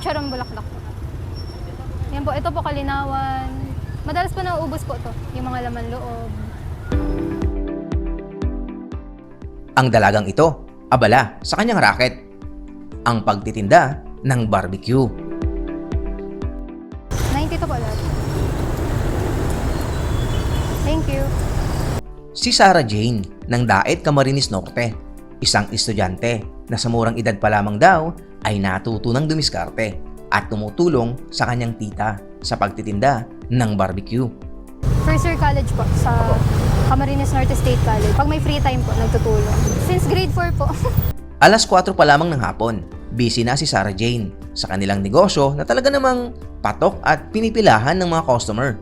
Chicharong bulaklak po. Yan po, ito po kalinawan. Madalas po nauubos po to, yung mga laman loob. Ang dalagang ito, abala sa kanyang racket. Ang pagtitinda ng barbecue. 90 to po lahat. Thank you. Si Sarah Jane ng Daet Camarines Norte, isang estudyante na sa murang edad pa lamang daw ay natuto ng dumiskarte at tumutulong sa kanyang tita sa pagtitinda ng barbecue. First year college po sa Camarines Norte State College. Pag may free time po, nagtutulong. Since grade 4 po. Alas 4 pa lamang ng hapon, busy na si Sarah Jane sa kanilang negosyo na talaga namang patok at pinipilahan ng mga customer.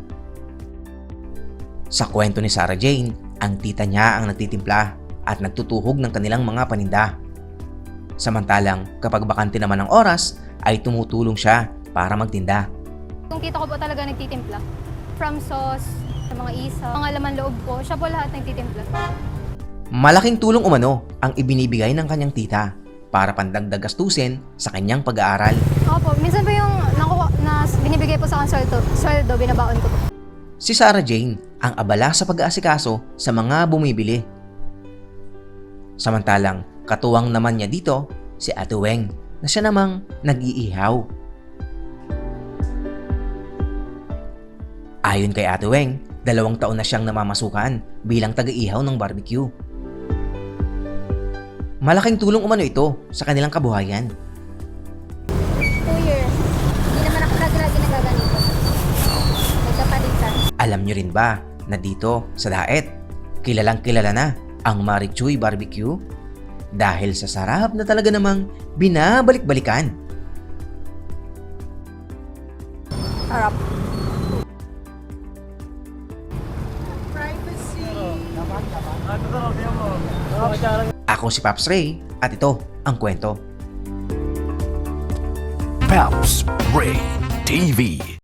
Sa kwento ni Sarah Jane, ang tita niya ang nagtitimpla at nagtutuhog ng kanilang mga paninda. Samantalang kapag bakante naman ang oras, ay tumutulong siya para magtinda. Yung tita ko po talaga nagtitimpla. From sauce, sa mga isa, mga laman loob po, siya po lahat nagtitimpla. Malaking tulong umano ang ibinibigay ng kanyang tita para pandagdag gastusin sa kanyang pag-aaral. Opo, minsan po yung nakuha, na binibigay po sa akin sweldo, sweldo, binabaon ko po. Si Sarah Jane ang abala sa pag-aasikaso sa mga bumibili. Samantalang katuwang naman niya dito si Ate Weng na siya namang nag-iihaw. Ayon kay Ate Weng, dalawang taon na siyang namamasukan bilang taga-ihaw ng barbecue. Malaking tulong umano ito sa kanilang kabuhayan. Two years. Hindi naman ako lagi-lagi nagaganito. Nagkapalitan. Alam nyo rin ba na dito sa Daet, kilalang kilala na ang Marichuy Barbecue? Dahil sa sarap na talaga namang binabalik-balikan. Harap. Ako si Paps Ray at ito ang kwento. Paps Ray TV.